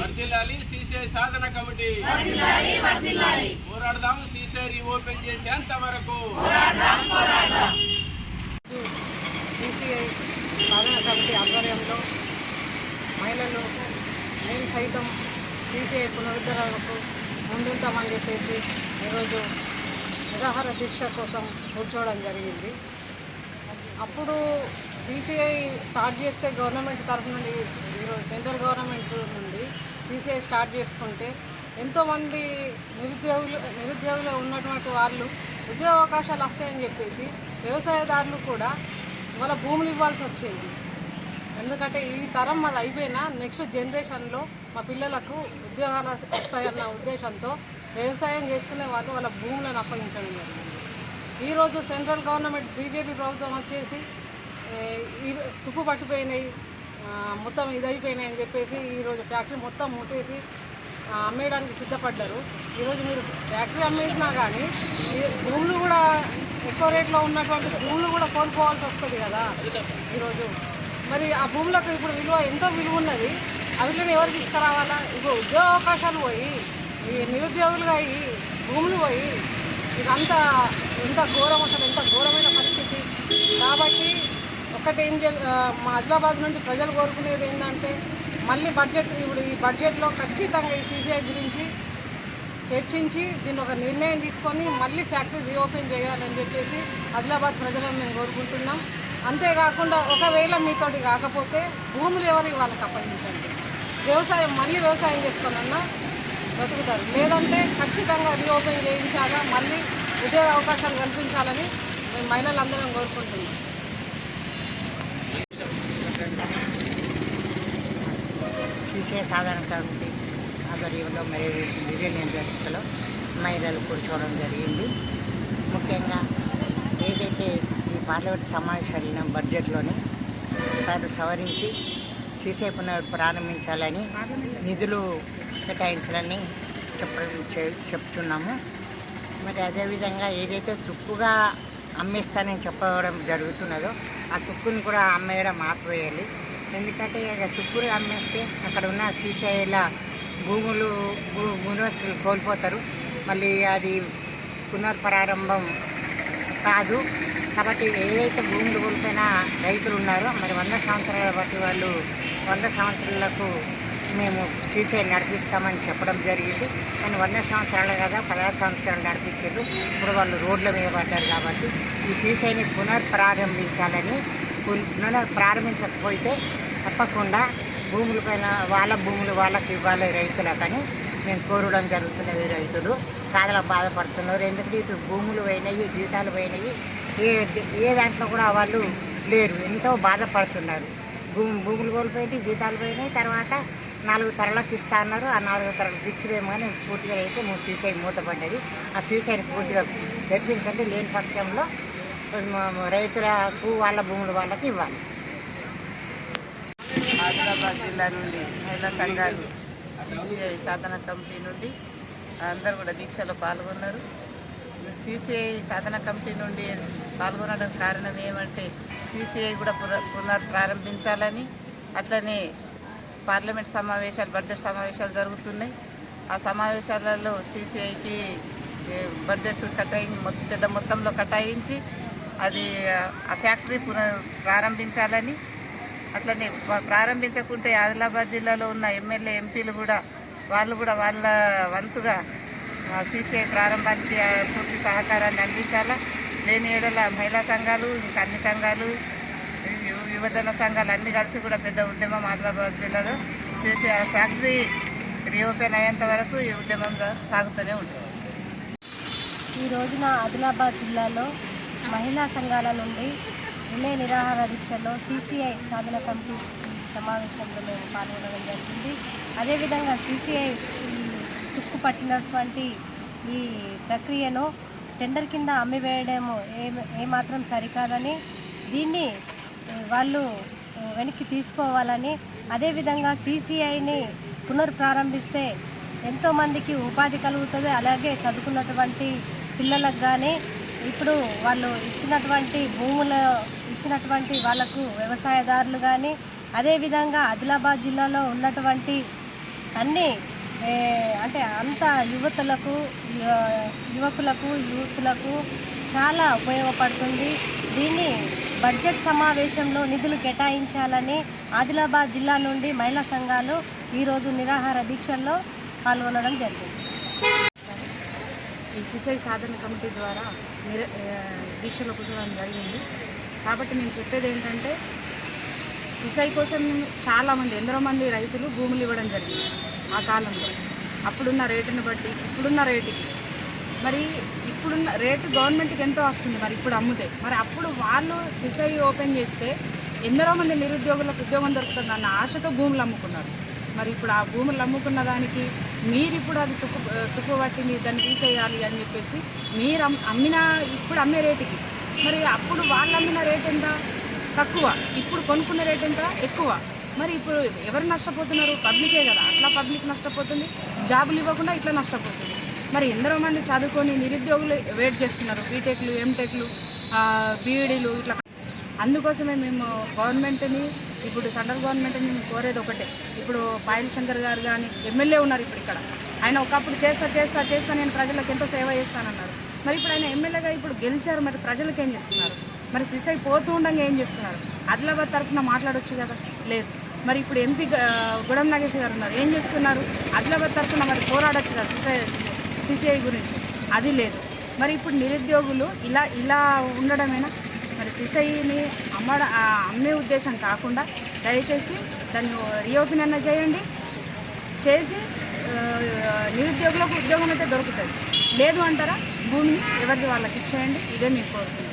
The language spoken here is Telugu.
వర్ధిల్లాలి సిసిఐ సాధన కమిటీ. పోరాడదాం సిసిఐ రీఓపెన్ చేసేంత వరకు. సిసిఐ సాధన కమిటీ ఆధ్వర్యంలో మహిళలు నేను సైతం సిసిఐ పునరుద్ధరణకు ముందుంటామని చెప్పేసి ఈరోజు నిరాహార దీక్ష కోసం కూర్చోవడం జరిగింది. అప్పుడు సిసిఐ స్టార్ట్ చేస్తే గవర్నమెంట్ తరఫు నుండి సెంట్రల్ గవర్నమెంట్ నుండి సీసీఐ స్టార్ట్ చేసుకుంటే ఎంతోమంది నిరుద్యోగులు నిరుద్యోగులు ఉన్నటువంటి వాళ్ళు ఉద్యోగ అవకాశాలు వస్తాయని చెప్పేసి వ్యవసాయదారులు కూడా వాళ్ళ భూములు ఇవ్వాల్సి వచ్చింది. ఎందుకంటే ఈ తరం మాది అయిపోయినా నెక్స్ట్ జనరేషన్లో మా పిల్లలకు ఉద్యోగాలు వస్తాయన్న ఉద్దేశంతో వ్యవసాయం చేసుకునే వాళ్ళు వాళ్ళ భూములను అప్పగించడం జరిగింది. ఈరోజు సెంట్రల్ గవర్నమెంట్ బీజేపీ ప్రభుత్వం వచ్చేసి ఈ తుప్పు పట్టిపోయినాయి. మొత్తం ఇదైపోయినాయి అని చెప్పేసి ఈరోజు ఫ్యాక్టరీ మొత్తం మూసేసి అమ్మేయడానికి సిద్ధపడ్డారు. ఈరోజు మీరు ఫ్యాక్టరీ అమ్మేసినా కానీ భూములు కూడా ఎక్కువ రేట్లో ఉన్నటువంటి భూములు కూడా కోల్పోవాల్సి వస్తుంది కదా ఈరోజు మరి ఆ భూములకు ఇప్పుడు విలువ ఎంతో విలువ ఉన్నది అవిటిని ఎవరు తీసుకురావాలా? ఇప్పుడు ఉద్యోగ అవకాశాలు పోయి ఈ నిరుద్యోగులుగా అయ్యి భూములు పోయి ఇదంతా ఎంత ఘోరం అసలు ఎంత ఘోరమైన పరిస్థితి. కాబట్టి అక్కడ ఏం మా ఆదిలాబాద్ నుండి ప్రజలు కోరుకునేది ఏంటంటే మళ్ళీ బడ్జెట్ ఇప్పుడు ఈ బడ్జెట్లో ఖచ్చితంగా ఈ సీసీఐ గురించి చర్చించి దీన్ని ఒక నిర్ణయం తీసుకొని మళ్ళీ ఫ్యాక్టరీ రీఓపెన్ చేయాలని చెప్పేసి ఆదిలాబాద్ ప్రజలను మేము కోరుకుంటున్నాం. అంతేకాకుండా ఒకవేళ మీతోటి కాకపోతే భూములు ఎవరు వాళ్ళకి అప్పగించండి. వ్యవసాయం మళ్ళీ వ్యవసాయం చేసుకోనన్నా బ్రతుకుతారు. లేదంటే ఖచ్చితంగా రీఓపెన్ చేయించాలా మళ్ళీ ఉద్యోగ అవకాశాలు కల్పించాలని మేము మహిళలందరం కోరుకుంటున్నాం. విషయ సాధారణ ఆధ్వర్యంలో మరి బిర్యానీ వ్యవస్థలో మహిళలు కూర్చోవడం జరిగింది. ముఖ్యంగా ఏదైతే ఈ పార్లమెంట్ సమావేశాలను బడ్జెట్లోని సార్ సవరించి శ్రీశై పునర్ ప్రారంభించాలని నిధులు కేటాయించాలని చెప్పడం చెప్తున్నాము. మరి అదేవిధంగా ఏదైతే తుక్కుగా అమ్మేస్తానని చెప్పడం జరుగుతున్నదో ఆ తుక్కుని కూడా అమ్మేయడం ఆపివేయాలి ఎందుకంటే ఇక తుప్పులు అమ్మేస్తే అక్కడ ఉన్న శ్రీశైల భూములు భూ- భూనివాసులు కోల్పోతారు. మళ్ళీ అది పునర్ప్రారంభం కాదు. కాబట్టి ఏదైతే భూములు కోల్పోయినా రైతులు ఉన్నారో మరి వంద సంవత్సరాల బట్టి వాళ్ళు వంద సంవత్సరాలకు మేము శ్రీశైలం నడిపిస్తామని చెప్పడం జరిగింది. కానీ వంద సంవత్సరాలు కదా పదహారు సంవత్సరాలు నడిపించారు. ఇప్పుడు వాళ్ళు రోడ్ల మీద పడ్డారు కాబట్టి ఈ శ్రీశైలిని పునర్ప్రారంభించాలని పున్- ప్రారంభించకపోతే తప్పకుండా భూములపైన వాళ్ళ భూములు వాళ్ళకి ఇవ్వాలి రైతులకని మేము కోరడం జరుగుతున్నది రైతులు. చాలా బాధపడుతున్నారు. ఎందుకంటే ఇటు భూములు పోయినాయి జీతాలు పోయినాయి. ఏ ఏ దాంట్లో కూడా వాళ్ళు లేరు. ఎంతో బాధపడుతున్నారు. భూమి భూములు కోల్పోయి జీతాలు పోయినాయి. తర్వాత నాలుగు తరలకు ఇస్తా అన్నారు. ఆ నాలుగు తరలకు ఇచ్చిరేమో కానీ పూర్తిగా అయితే మూడు సీసై మూతపడ్డది. ఆ సీసైని పూర్తిగా తెప్పించండి లేని పక్షంలో రైతులకు వాళ్ళ భూములు వాళ్ళకి ఇవ్వాలి. ఆదిలాబాద్ జిల్లా నుండి మహిళా సంఘాలు సిసిఐ సాధన కమిటీ నుండి అందరూ కూడా దీక్షలో పాల్గొన్నారు. సిసిఐ సాధన కమిటీ నుండి పాల్గొనడం కారణం ఏమంటే సిసిఐ కూడా పున పునర్ ప్రారంభించాలని అట్లనే పార్లమెంట్ సమావేశాలు బడ్జెట్ సమావేశాలు జరుగుతున్నాయి. ఆ సమావేశాలలో సిసిఐకి బడ్జెట్ కటాయి పెద్ద మొత్తంలో కటాయించి అది ఆ ఫ్యాక్టరీ పునః ప్రారంభించాలని. అట్లనే ప్రారంభించకుంటే ఆదిలాబాద్ జిల్లాలో ఉన్న ఎమ్మెల్యే ఎంపీలు కూడా వాళ్ళు కూడా వాళ్ళ వంతుగా సీసీఐ ప్రారంభానికి పూర్తి సహకారాన్ని అందించాలా? లేని ఏడల మహిళా సంఘాలు ఇంకా అన్ని సంఘాలు యువజన సంఘాలు అన్ని కలిసి కూడా పెద్ద ఉద్యమం ఆదిలాబాద్ జిల్లాలో చేసి ఆ ఫ్యాక్టరీ రీఓపెన్ అయ్యేంత వరకు ఈ ఉద్యమం సాగుతూనే ఉంటుంది. ఈ రోజున ఆదిలాబాద్ జిల్లాలో మహిళా సంఘాల నుండి రిలే నిరాహార దీక్షలో సీసీఐ సాధన కమిటీ సమావేశంలో మేము పాల్గొనడం జరిగింది. అదేవిధంగా సీసీఐ ఈ తుక్కు పట్టినటువంటి ఈ ప్రక్రియను టెండర్ కింద అమ్మివేయడం ఏ ఏమాత్రం సరికాదని దీన్ని వాళ్ళు వెనక్కి తీసుకోవాలని అదేవిధంగా సీసీఐని పునర్ప్రారంభిస్తే ఎంతోమందికి ఉపాధి కలుగుతుంది. అలాగే చదువుకున్నటువంటి పిల్లలకు కానీ ఇప్పుడు వాళ్ళు ఇచ్చినటువంటి భూముల ఇచ్చినటువంటి వాళ్ళకు వ్యవసాయదారులు కానీ అదేవిధంగా ఆదిలాబాద్ జిల్లాలో ఉన్నటువంటి అన్నీ అంటే అంత యువతులకు యువకులకు యూత్లకు చాలా ఉపయోగపడుతుంది. దీన్ని బడ్జెట్ సమావేశంలో నిధులు కేటాయించాలని ఆదిలాబాద్ జిల్లా నుండి మహిళా సంఘాలు ఈరోజు నిరాహార దీక్షల్లో పాల్గొనడం జరిగింది. ఈ సిసై సాధన కమిటీ ద్వారా నిర దీక్షలో కూర్చోవడం జరిగింది. కాబట్టి నేను చెప్పేది ఏంటంటే సిసై కోసం చాలామంది ఎందరో మంది రైతులు భూములు ఇవ్వడం జరిగింది ఆ కాలంలో. అప్పుడున్న రేటుని బట్టి ఇప్పుడున్న రేటుకి. మరి ఇప్పుడున్న రేటు గవర్నమెంట్కి ఎంతో వస్తుంది మరి ఇప్పుడు అమ్ముతే. మరి అప్పుడు వాళ్ళు సిసై ఓపెన్ చేస్తే ఎందరో మంది నిరుద్యోగులకు ఉద్యోగం దొరుకుతుంది అన్న ఆశతో భూములు అమ్ముకున్నారు. మరి ఇప్పుడు ఆ భూములు అమ్ముకున్న దానికి మీరు ఇప్పుడు అది తుప్పు తుక్కు పట్టి మీరు దాన్ని తీసేయాలి అని చెప్పేసి మీరు అమ్మిన ఇప్పుడు అమ్మే రేటుకి. మరి అప్పుడు వాళ్ళు అమ్మిన రేట్ ఎంత? తక్కువ. ఇప్పుడు కొనుక్కున్న రేట్ ఎంత? ఎక్కువ. మరి ఇప్పుడు ఎవరు నష్టపోతున్నారు? పబ్లికే కదా. అట్లా పబ్లిక్ నష్టపోతుంది. జాబులు ఇవ్వకుండా ఇట్లా నష్టపోతుంది. మరి ఎందరో మంది చదువుకొని నిరుద్యోగులు వెయిట్ చేస్తున్నారు. బీటెక్లు ఎంటెక్లు బీఈడీలు ఇట్లా. అందుకోసమే మేము గవర్నమెంట్ని ఇప్పుడు సెంట్రల్ గవర్నమెంట్ నేను కోరేది ఒకటే. ఇప్పుడు పాయల్ శంకర్ గారు కానీ ఎమ్మెల్యే ఉన్నారు ఇప్పుడు ఇక్కడ. ఆయన ఒకప్పుడు చేస్తా చేస్తా చేస్తా నేను ప్రజలకు ఎంతో సేవ చేస్తానన్నారు. మరి ఇప్పుడు ఆయన ఎమ్మెల్యేగా ఇప్పుడు గెలిచారు మరి ప్రజలకు ఏం చేస్తున్నారు? మరి సిసై పోతూ ఉండగా ఏం చేస్తున్నారు? ఆదిలాబాద్ తరఫున మాట్లాడొచ్చు కదా? లేదు. మరి ఇప్పుడు ఎంపీ గుడం నాగేశ్వర గారు ఉన్నారు. ఏం చేస్తున్నారు? ఆదిలాబాద్ తరఫున మరి పోరాడొచ్చు కదా సిసై సిసిఐ గురించి? అది లేదు. మరి ఇప్పుడు నిరుద్యోగులు ఇలా ఇలా ఉండడమేనా? సిసైని అమ్మడ అమ్మే ఉద్దేశం కాకుండా దయచేసి దాన్ని రీఓపెన్ అన్న చేయండి. చేసి నిరుద్యోగులకు ఉద్యోగం అయితే దొరుకుతుంది. లేదు అంటారా? భూమిని ఎవరిది వాళ్ళకి ఇచ్చేయండి. ఇదే మీకు కోరుతుంది